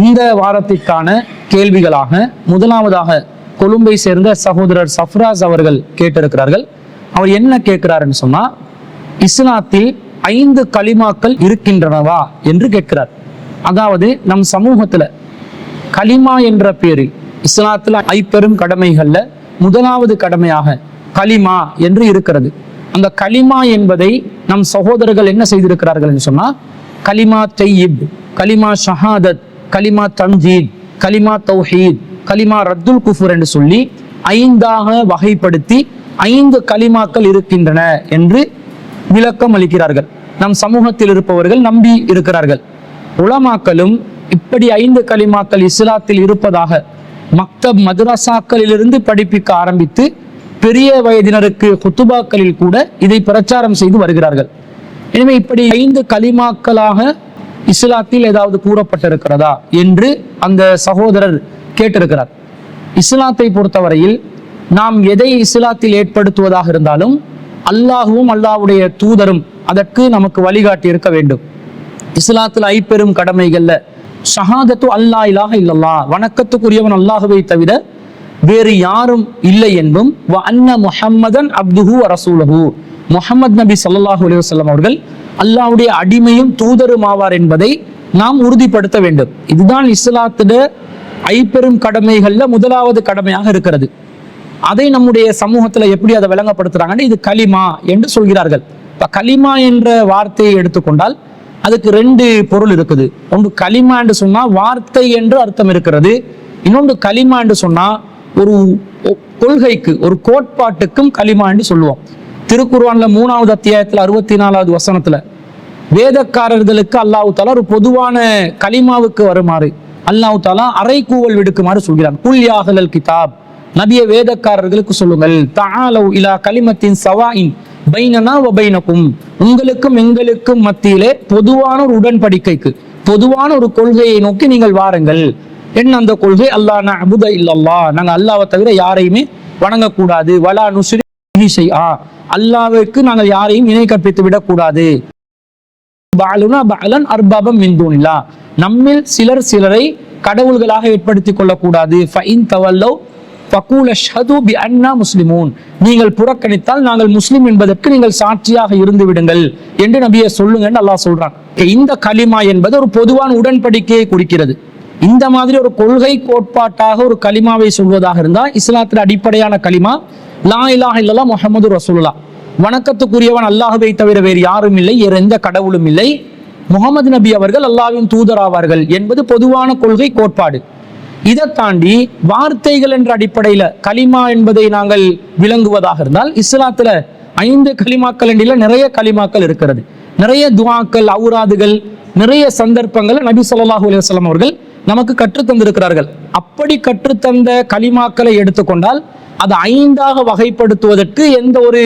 இந்த வாரத்திற்கான கேள்விகளாக முதலாவதாக கொழும்பை சேர்ந்த சகோதரர் சஃப்ராஸ் அவர்கள் கேட்டிருக்கிறார்கள். அவர் என்ன கேட்கிறாருன்னு சொன்னா இஸ்லாத்தில் ஐந்து கலிமாக்கள் இருக்கின்றனவா என்று கேட்கிறார். அதாவது நம் சமூகத்துல கலிமா என்ற பேரில் இஸ்லாத்துல ஐப்பெரும் கடமைகள்ல முதலாவது கடமையாக கலிமா என்று இருக்கிறது. அந்த கலிமா என்பதை நம் சகோதரர்கள் என்ன செய்திருக்கிறார்கள் சொன்னா கலிமா தையிப் கலிமா ஷஹாதத் கலிமா தம்ஜீத் கலிமா தௌஹீத் கலிமா ரத்துல் குஃபுர் என்று சொல்லி ஐந்தாக வகைப்படுத்தி ஐந்து கலிமாக்கள் இருக்கின்றன என்று விளக்கம் அளிக்கிறார்கள். நம் சமூகத்தில் இருப்பவர்கள் நம்பி இருக்கிறார்கள். உலமாக்களும் இப்படி ஐந்து கலிமாக்கள் இஸ்லாத்தில் இருப்பதாக மக்தப் மதுரசாக்களிலிருந்து படிப்பிக்க ஆரம்பித்து பெரிய வயதினருக்கு குத்துபாக்களில் கூட இதை பிரச்சாரம் செய்து வருகிறார்கள். எனவே இப்படி ஐந்து கலிமாக்களாக இஸ்லாத்தில் ஏதாவது கூறப்பட்டிருக்கிறதா என்று அந்த சகோதரர் கேட்டிருக்கிறார். இஸ்லாத்தை பொறுத்தவரையில் நாம் எதை இஸ்லாத்தில் ஏற்படுத்துவதாக இருந்தாலும் அல்லாஹுவும் அல்லாஹுடைய தூதரும் அதற்கு நமக்கு வழிகாட்டி இருக்க வேண்டும். இஸ்லாத்தில் ஐப்பெரும் கடமைகள்ல ஷஹாதத்து அல்லா இலாஹ இல்லல்லா வணக்கத்துக்குரியவன் அல்லாஹுவை தவிர வேறு யாரும் இல்லை என்பும் வ அன்ன முஹம்மதன் அப்துஹூ வ ரசூலஹு. முஹம்மது நபி சல்லாஹூ அலி வல்லம் அவர்கள் அல்லாவுடைய அடிமையும் தூதரும் ஆவார் என்பதை நாம் உறுதிப்படுத்த வேண்டும். இதுதான் இஸ்லாத்திட ஐப்பெரும் கடமைகள்ல முதலாவது கடமையாக இருக்கிறது. அதை நம்முடைய சமூகத்துல எப்படி அதை விளங்கப்படுத்துறாங்கன்னு இது களிமா என்று சொல்கிறார்கள். இப்ப களிமா என்ற வார்த்தையை எடுத்துக்கொண்டால் அதுக்கு ரெண்டு பொருள் இருக்குது. ஒன்று களிமா என்று சொன்னா வார்த்தை என்று அர்த்தம் இருக்கிறது. இன்னொன்று களிமா என்று சொன்னா ஒரு ஒ- கொள்கைக்கு ஒரு கோட்பாட்டுக்கும் களிமா என்று சொல்லுவோம். திருக்குர்ஆன்ல மூணாவது அத்தியாயத்துல அறுபத்தி நாலாவது வசனத்துல வேதக்காரர்களுக்கு அல்லாஹு தாலா ஒரு பொதுவான கலிமாவுக்கு வருமாறு அல்லாஹு தாலா அறைகூவல் விடுக்குமாறு சொல்கிறான். குல் கிதாப் நபிய வேதக்காரர்களுக்கு சொல்லுங்கள். தாலவ் இலா கலிமத்தின் சவாயின் பைனனா ஒபைனக்கும் உங்களுக்கும் எங்களுக்கும் மத்தியிலே பொதுவான ஒரு உடன்படிக்கைக்கு பொதுவான ஒரு கொள்கையை நோக்கி நீங்கள் வாருங்கள். என்ன அந்த கொள்கை அல்லாஹ் நஅபுத இல்லல்லா நாங்க அல்லாவை தவிர யாரையுமே வணங்கக்கூடாது. வலா நுஸ்ரி ஷைஆ. நாங்கள் யாரையும் இணை கற்பித்து விடக்கூடாது. பாலுனா பாலன் அர்பாபம் மின்தூனிலா நம்மில் சிலர் சிலரை கடவுள்களாக ஏற்படுத்திக் கொள்ளக்கூடாது. ஃபைன் தவல்லோ ஃபகூல ஷது பி அன்னா முஸ்லிமூன். நீங்கள் புறக்கணித்தால் நாங்கள் முஸ்லிம் என்பதற்கு நீங்கள் சாட்சியாக இருந்து விடுங்கள் என்று நபியை சொல்லுங்கன்னு அல்லாஹ் சொல்றான். இந்த கலிமா என்பது ஒரு பொதுவான உடன்படிக்கையை குறிக்கிறது. இந்த மாதிரி ஒரு கொள்கை கோட்பாட்டாக ஒரு கலிமாவை சொல்வதாக இருந்தால் இஸ்லாத்தில் அடிப்படையான கலிமா லா இலாஹ இல்லல்லாஹ் முகமது ரசூல்லா வணக்கத்துக்குரியவன் அல்லாஹுவை தவிர வேறு யாரும் இல்லை எந்த கடவுளும் இல்லை. முகமது நபி அவர்கள் அல்லாவின் தூதராவார்கள் என்பது பொதுவான கொள்கை கோட்பாடு. இதை தாண்டி வார்த்தைகள் என்ற அடிப்படையில் கலிமா என்பதை நாங்கள் விளங்குவதாக இருந்தால் இஸ்லாத்துல ஐந்து களிமாக்கள் என்ற நிறைய கலிமாக்கள் இருக்கிறது. நிறைய துவாக்கள் அவுராதுகள் நிறைய சந்தர்ப்பங்கள் நபி சொல்லாஹூ அலைஹி வஸல்லம் அவர்கள் நமக்கு கற்றுத் தந்திருக்கிறார்கள் அப்படி கற்றுத்தந்த கலிமாக்களை எடுத்துக்கொண்டால் அது ஐந்தாக வகைப்படுத்துவதற்கு எந்த ஒரு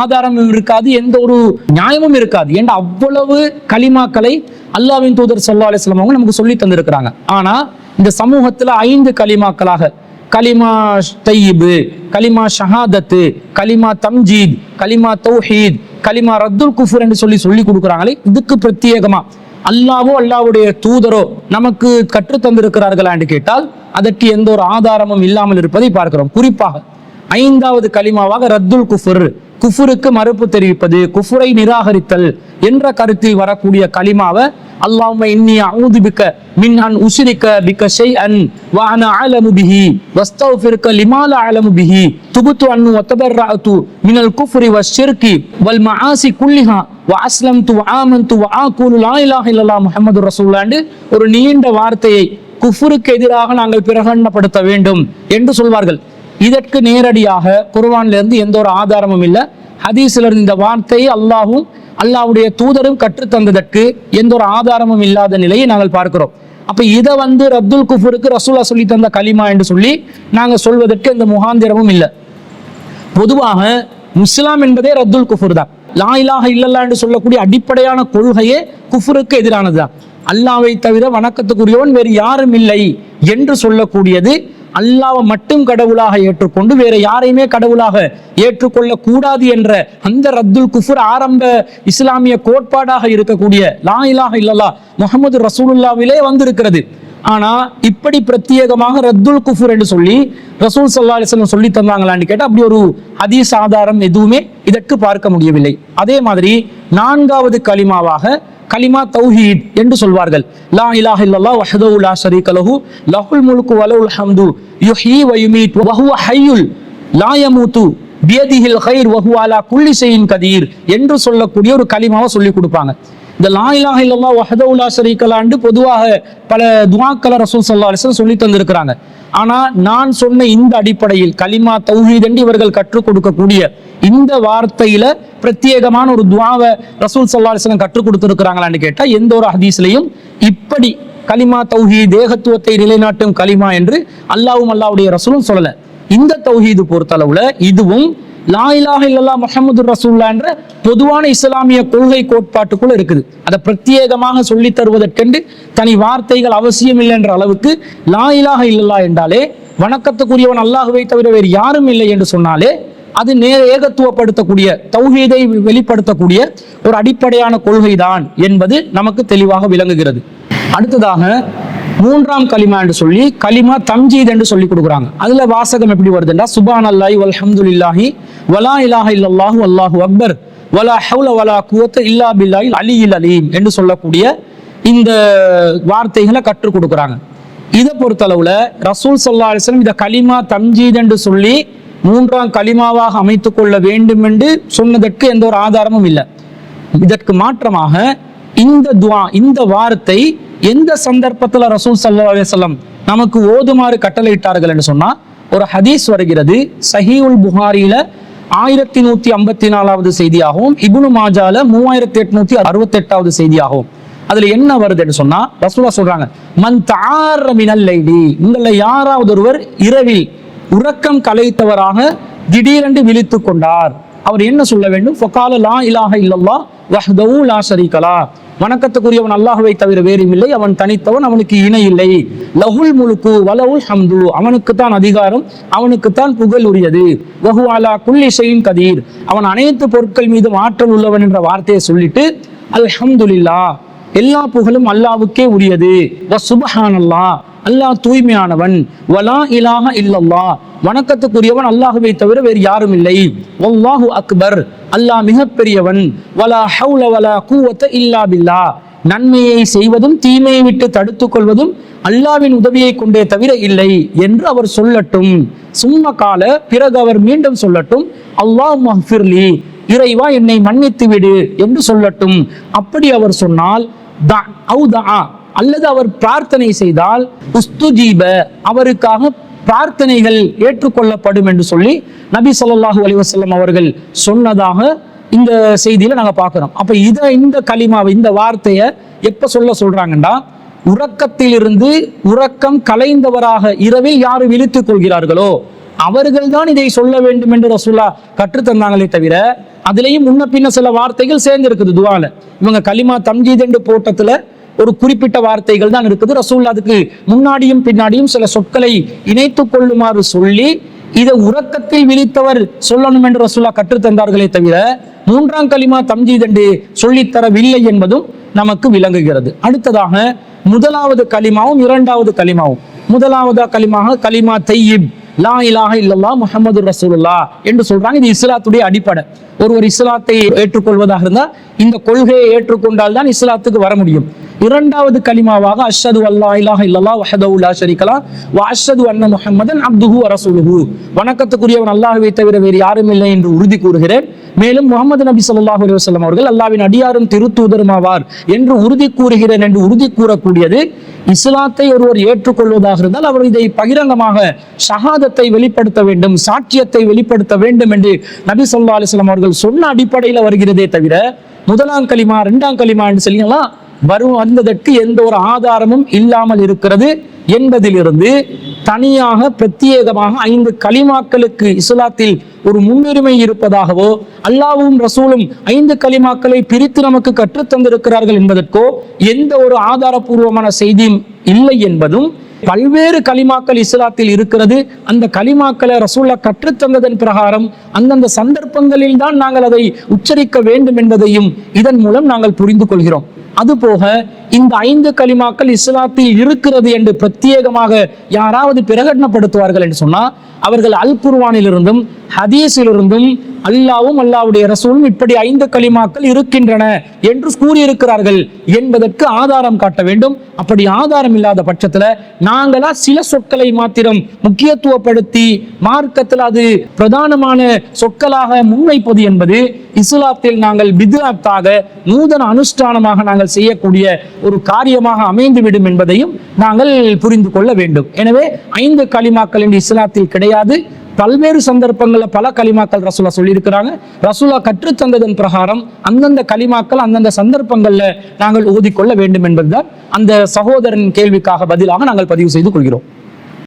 ஆதாரமும் இருக்காது எந்த ஒரு நியாயமும் இருக்காது. ஏன்னா அவ்வளவு கலிமாக்களை அல்லாவின் தூதர் சொல்லா அலிஸ்லாம் அவங்க நமக்கு சொல்லி தந்திருக்கிறாங்க. ஆனா இந்த சமூகத்துல ஐந்து கலிமாக்களாக கலிமா தையிபு கலிமா ஷஹாதத்து கலிமா தம்ஜீத் கலிமா தௌஹீத் கலிமா ரத்துல் குஃபூர் என்று சொல்லி சொல்லி கொடுக்குறாங்களே இதுக்கு பிரத்யேகமா. அல்லாவோ அல்லாவுடைய தூதரோ நமக்கு கற்றுத் தந்திருக்கிறார்களா என்று கேட்டால் அதற்கு எந்த ஒரு ஆதாரமும் இல்லாமல் இருப்பதை பார்க்கிறோம். குறிப்பாக ஐந்தாவது கலிமாவாக ரத்துல் குஃபர். குஃபுருக்கு மறுப்பு தெரிவிப்பது குஃபுரை நிராகரித்தல் என்ற கருத்தில் வரக்கூடிய கலிமாவை அல்லாஹ்ம இன்னி அஊது மின் அன் உஷ்ரிக்க பிக்க ஷெய் அன் அன அலமு பிஹி வஸ்தக்ஃபிருக்க லிமா லா அலமு பிஹி துபுத்து அன்னு வதபர்ரஅது மினல் குஃப்ரி வஷ்ஷிர்கி வல் மஆசி குல்லிஹா வ அஸ்லம்து வ ஆமன்து வ ஆகுலு லா இலாஹ இல்லல்லாஹ் முஹம்மது ரசூலுல்லாஹ் ஒரு நீண்ட வார்த்தையை குஃபுருக்கு எதிராக நாங்கள் பிரகடனப்படுத்த வேண்டும் என்று சொல்வார்கள். இதற்கு நேரடியாக குர்வான்லேருந்து எந்த ஒரு ஆதாரமும் இல்லை. ஹதீஸிலிருந்து இந்த வார்த்தையை அல்லாஹும் அல்லாஹ்வுடைய தூதரும் கற்றுத்தந்ததற்கு எந்த ஒரு ஆதாரமும் இல்லாத நிலையை நாங்கள் பார்க்கிறோம். அப்போ இதை வந்து ரப்துல் குஃபருக்கு ரசூலா சொல்லி தந்த கலிமா என்று சொல்லி நாங்கள் சொல்வதற்கு எந்த முகாந்திரமும் இல்லை. பொதுவாக முஸ்லாம் என்பதே ரத்துல் குஃபுர் தான். லா இலாக இல்லல்லா என்று சொல்லக்கூடிய அடிப்படையான கொள்கையே குஃபுருக்கு எதிரானது தான் அல்லாவை தவிர வணக்கத்துக்குரியவன் வேறு யாரும் இல்லை என்று சொல்லக்கூடியது அல்லாவை மட்டும் கடவுளாக ஏற்றுக்கொண்டு வேற யாரையுமே கடவுளாக ஏற்றுக்கொள்ள கூடாது என்ற அந்த ரத்துல் குஃபுர் ஆரம்ப இஸ்லாமிய கோட்பாடாக இருக்கக்கூடிய லா இலாக இல்லல்லா முகமது ரசூலுல்லாவிலே வந்திருக்கிறது. ஆனா இப்படி பிரத்யேகமாக ரத்துல் குஃபுர் என்று சொல்லி ரசூல் சல்லா அலிஸ்லம் சொல்லி தந்தாங்களான்னு கேட்டா அப்படி ஒரு அதி ஆதாரம் எதுவுமே இதற்கு பார்க்க முடியவில்லை. அதே மாதிரி நான்காவது கலிமாவாக கலிமா தௌஹீத் என்று சொல்வார்கள். லா இலாஹ இல்லல்லா வஹதஹு லா ஷரீக லஹு லஹுல் முல்கு வலஹுல் ஹம்து யுஹ்யி வ யுமீத் வ ஹுவ ஹய்யுல் லா யமூது பியதிஹில் கைர் வஹு அலா குல்லி ஷைஇன் கதீர் என்று சொல்லக்கூடிய ஒரு கலிமாவை சொல்லி கொடுப்பாங்க. இந்த லா இலாஹ இல்லல்லா வஹதஹு லா ஷரீக லஹு பொதுவாக பல துஆக்களை ரசூல் ஸல்லல்லாஹு அலைஹி வஸல்லம் சொல்லி தந்திருக்கிறாங்க ஆனா நான் சொன்ன இந்த அடிப்படையில் கலிமா தௌஹீத் இவர்கள் கற்றுக் கொடுக்கக்கூடிய இந்த வார்த்தையில பிரத்யேகமான ஒரு துவாவை ரசூல் சல்லா கற்றுக் கொடுத்திருக்கிறாங்களான்னு கேட்டா எந்த ஒரு ஹதீஸ்லையும் இப்படி கலிமா தௌஹீ தேகத்துவத்தை நிலைநாட்டும் கலிமா என்று அல்லாவும் அல்லாவுடைய ரசூலும் சொல்லல. இந்த தௌஹீது பொறுத்தளவுல இதுவும் லா இலாஹ இல்லல்லாஹ் முஹம்மது ரசூல்லா என்ற பொதுவான இஸ்லாமிய கொள்கை கோட்பாட்டுக்குள்ள இருக்குது. அதை பிரத்யேகமாக சொல்லி தருவதற்கென்று தனி வார்த்தைகள் அவசியம் இல்லை என்ற அளவுக்கு லா இலாஹ இல்லல்லாஹ் என்றாலே வணக்கத்துக்குரியவன் அல்லாஹுவை தவிர வேறு யாரும் இல்லை என்று சொன்னாலே அது நேர ஏகத்துவப்படுத்தக்கூடிய தௌஹீதை வெளிப்படுத்தக்கூடிய ஒரு அடிப்படையான கொள்கைதான் என்பது நமக்கு தெளிவாக விளங்குகிறது. அடுத்ததாக மூன்றாம் கலிமா என்று சொல்லி கலிமா தம்ஜீத் என்று சொல்லி கொடுக்குறாங்க. அதுல வாசகம் எப்படி வருதுன்னா சுபான் அல்லாஹி வல்ஹம்துலில்லாஹி வலா இலாஹ இல்லாஹு அல்லாஹு அக்பர். வலா ஹவுல வலா குவத்த இல்லா பில்லாஹில் அலியில் அலீம் என்று சொல்லக்கூடிய இந்த வார்த்தைகளை கற்றுக் கொடுக்குறாங்க. இதை பொறுத்தளவுல ரசூல் சொல்லா அலிஸ்லம் இதை கலிமா தம்ஜீத் என்று சொல்லி மூன்றாம் கலிமாவாக அமைத்துக் கொள்ள வேண்டும் என்று சொன்னதற்கு எந்த ஒரு ஆதாரமும் இல்லை. இதற்கு மாற்றமாக இந்த துவா இந்த வார்த்தை எந்த சந்தர்ப்பத்தில் ரசூல் சல்லா அலிஸ்லம் நமக்கு ஓதுமாறு கட்டளையிட்டார்கள் என்று சொன்னால் ஒரு ஹதீஸ் வருகிறது சஹீவுல் புகாரியில ஆயிரத்தி நூத்தி ஐம்பத்தி நாலாவது செய்தியாகவும் இபுனு மாஜால மூவாயிரத்தி எட்நூத்தி அறுபத்தி எட்டாவது செய்தியாகவும். அதுல என்ன வருதுன்னு சொன்னா ரசூலா சொல்றாங்க மன் தார மினல்லைடி உங்களை யாராவது ஒருவர் இரவில் உறக்கம் கலைத்தவராக திடீரென்று விழித்து கொண்டார். அவர் என்ன சொல்ல வேண்டும்? ஃபகால லா இலாஹ இல்லல்லாஹ் வஹ்தவும் லா ஷரீகலா. வணக்கத்துக்குரியவன் அல்லாஹுவை தவிர வேறும் இல்லை அவன் தனித்தவன் அவனுக்கு இணை இல்லை. லஹுல் முழுக்கு வலவுல் ஹம்து. அவனுக்கு தான் அதிகாரம் அவனுக்கு தான் புகழ் உரியது. வஹு அலா குல்லி கதீர். அவன் அனைத்து பொருட்கள் மீதும் ஆற்றல் உள்ளவன் என்ற வார்த்தையை சொல்லிட்டு அல்ஹம்துலில்லா எல்லா புகழும் அல்லாவுக்கே உரியது. வ சுபஹானல்லா அல்லாஹ் தூய்மையானவன். வலா இலாக இல்லல்லா வணக்கத்துக்குரியவன் அல்லாஹுவை தவிர வேறு யாரும் இல்லை. வல்லாஹு அக்பர். அல்லாஹ் மிகப்பெரியவன். வலா ஹவுல வலா கூவத்த இல்லா பில்லா. நன்மையை செய்வதும் தீமையை விட்டு தடுத்துக் கொள்வதும் அல்லாவின் உதவியை கொண்டே தவிர இல்லை என்று அவர் சொல்லட்டும். சும்மா கால பிறகு அவர் மீண்டும் சொல்லட்டும். அல்லாஹ் மஹ்ஃபிர்லி இறைவா என்னை மன்னித்து விடு என்று சொல்லட்டும். அப்படி அவர் சொன்னால் அல்லது அவர் பிரார்த்தனை செய்தால் உஸ்துஜீப. அவருக்காக பிரார்த்தனைகள் ஏற்றுக்கொள்ளப்படும் என்று சொல்லி நபி சொல்லாஹூ அலிவசல்லம் அவர்கள் சொன்னதாக இந்த செய்தியில நாங்க பார்க்கிறோம். அப்ப இத இந்த களிமாவை இந்த வார்த்தையை எப்ப சொல்ல சொல்றாங்கன்னா உறக்கத்திலிருந்து உறக்கம் கலைந்தவராக இரவில் யாரு விழித்துக் கொள்கிறார்களோ அவர்கள்தான் இதை சொல்ல வேண்டும் என்று ரசூல்லா கற்றுத்தந்தாங்களே தவிர அதுலேயும் முன்ன பின்ன சில வார்த்தைகள் சேர்ந்து இருக்குது துவால. இவங்க களிமா தம்ஜீத் என்று போட்டத்துல ஒரு குறிப்பிட்ட வார்த்தைகள் தான் இருக்குது. ரசூல்லா அதுக்கு முன்னாடியும் பின்னாடியும் சில சொற்களை இணைத்துக் கொள்ளுமாறு சொல்லி இதை உறக்கத்தில் விழித்தவர் சொல்லணும் என்று ரசூல்லா கற்றுத்தந்தார்களே தவிர மூன்றாம் கலிமா தம்ஜீத் என்று சொல்லித்தரவில்லை என்பதும் நமக்கு விளங்குகிறது. அடுத்ததாக முதலாவது கலிமாவும் இரண்டாவது கலிமாவும் முதலாவதா கலிமாக கலிமா தையீப் லா இலாக இல்லல்லா முஹம்மது ரசூலுல்லா என்று சொல்றாங்க. இது இஸ்லாத்துடைய அடிப்படை. ஒருவர் இஸ்லாத்தை ஏற்றுக்கொள்வதாக இருந்தால் இந்த கொள்கையை ஏற்றுக்கொண்டால் தான் இஸ்லாத்துக்கு வர முடியும். இரண்டாவது கலிமாவாக அஷது அல்லா இலாஹ இல்லல்லா வஹதஹு லா ஷரீகலா வ அஷது அன்ன முஹம்மதன் அப்துஹு அரசுலுஹு வணக்கத்துக்குரியவன் அல்லாஹுவை தவிர வேறு யாரும் இல்லை என்று உறுதி கூறுகிறேன். மேலும் முகமது நபி ஸல்லல்லாஹு அலைஹி வஸல்லம் அவர்கள் அல்லாவின் அடியாரும் திருத்தூதருமாவார் என்று உறுதி கூறுகிறேன் என்று உறுதி கூறக்கூடியது. இஸ்லாத்தை ஒருவர் ஏற்றுக்கொள்வதாக இருந்தால் அவர் இதை பகிரங்கமாக ஷஹாதத்தை வெளிப்படுத்த வேண்டும் சாட்சியத்தை வெளிப்படுத்த வேண்டும் என்று நபி சொல்லா அலைஹி அவர்கள் சொன்ன அடிப்படையில் வருகிறதே தவிர முதலாம் கலிமா ரெண்டாம் கலிமா என்று சொல்லிங்களா வரும் வந்ததற்கு எந்த ஒரு ஆதாரமும் இல்லாமல் இருக்கிறது என்பதிலிருந்து தனியாக பிரத்யேகமாக ஐந்து கலிமாக்களுக்கு இஸ்லாத்தில் ஒரு முன்னுரிமை இருப்பதாகவோ அல்லாவும் ரசூலும் ஐந்து கலிமாக்களை பிரித்து நமக்கு கற்றுத்தந்திருக்கிறார்கள் என்பதற்கோ எந்த ஒரு ஆதாரபூர்வமான செய்தியும் இல்லை என்பதும் பல்வேறு கலிமாக்கள் இஸ்லாத்தில் இருக்கிறது. அந்த கலிமாக்களை ரசூல்லா கற்றுத்தந்ததன் பிரகாரம் அந்தந்த சந்தர்ப்பங்களில் தான் நாங்கள் அதை உச்சரிக்க வேண்டும் என்பதையும் இதன் மூலம் நாங்கள் புரிந்து கொள்கிறோம். அதுபோக இந்த ஐந்து கலிமாக்கள் இஸ்லாத்தில் இருக்கிறது என்று பிரத்யேகமாக யாராவது பிரகடனப்படுத்துவார்கள் என்று சொன்னா அவர்கள் அல் குர்வானிலிருந்தும் ஹதீஸிலிருந்தும் அல்லாவும் அல்லாவுடைய ரசூலும் இப்படி ஐந்து கலிமாக்கள் இருக்கின்றன என்று கூறியிருக்கிறார்கள் என்பதற்கு ஆதாரம் காட்ட வேண்டும். அப்படி ஆதாரம் இல்லாத பட்சத்துல நாங்களா சில சொற்களை மாத்திரம் முக்கியத்துவப்படுத்தி மார்க்கத்தில் அது பிரதானமான சொற்களாக முன்வைப்பது என்பது இஸ்லாத்தில் நாங்கள் பிதுஅத்தாக நூதன அனுஷ்டானமாக நாங்கள் செய்யக்கூடிய ஒரு காரியமாக அமைந்துவிடும் என்பதையும் நாங்கள் புரிந்து கொள்ள வேண்டும். எனவே ஐந்து களிமாக்கள் என்று இஸ்லாத்தில் கிடையாது. பல்வேறு சந்தர்ப்பங்களில் பல கலிமாக்கள் ரசூலா சொல்லியிருக்கிறாங்க. ரசூலா கற்றுத்தந்ததன் பிரகாரம் அந்தந்த கலிமாக்கள் அந்தந்த சந்தர்ப்பங்களில் நாங்கள் ஊதிக்கொள்ள வேண்டும் என்பதுதான் அந்த சகோதரன் கேள்விக்காக பதிலாக நாங்கள் பதிவு செய்து கொள்கிறோம்.